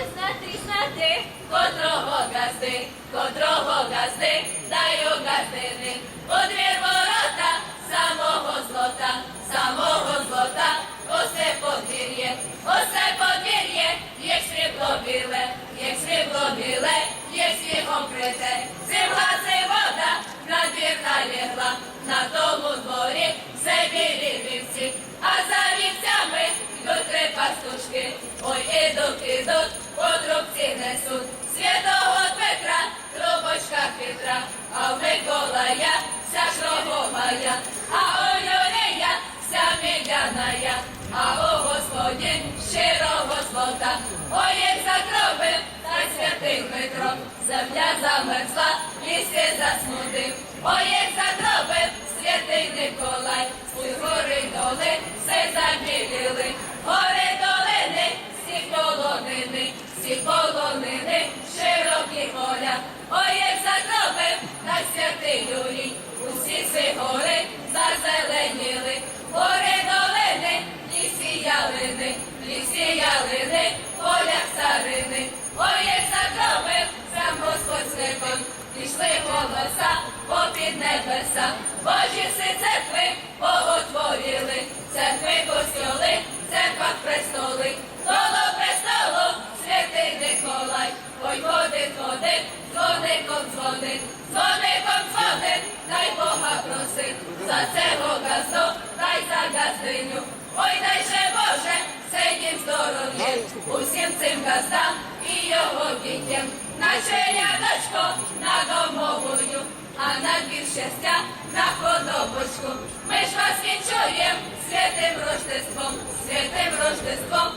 Знати, знати, Котрого газди, котрого газди, дай у газдини, у двір ворота, самого злота, самого злота, осе подвір'є, осе подвір'є, є срібло біле, є срібло біле, є снігом крите, зимла вода, на двір налягла, на тому дворі все білі вівці, а за вівцями йдуть три пастушки, ой, ідуть, ідуть, несуть, святого Петра, трубочка хитра, а в Миколая вся шроговая, а Юрія вся мідяная, а у Господі щирого злота, ой, як закропив, та святий Дмитро, земля замерзла, ліси засмутив, ой, як закропив, святий Николай, ой, гори доли, все забіліли, святий Юрій, усі ці гори зазеленіли, гори долини, лісі ялини, лісі ялини, поля царини, ой, як загробив сам Господь слипав, пішли голоса попід небеса, Божі си церкви за цього газду, дай за газдиню, ой дай же Боже, сидім здоров'я, усім цим газдам і його дітям, наче рядочко над домовою, а на двір щастя на подобочку. Ми ж вас вінчуєм святим Рождеством, святим Рождеством.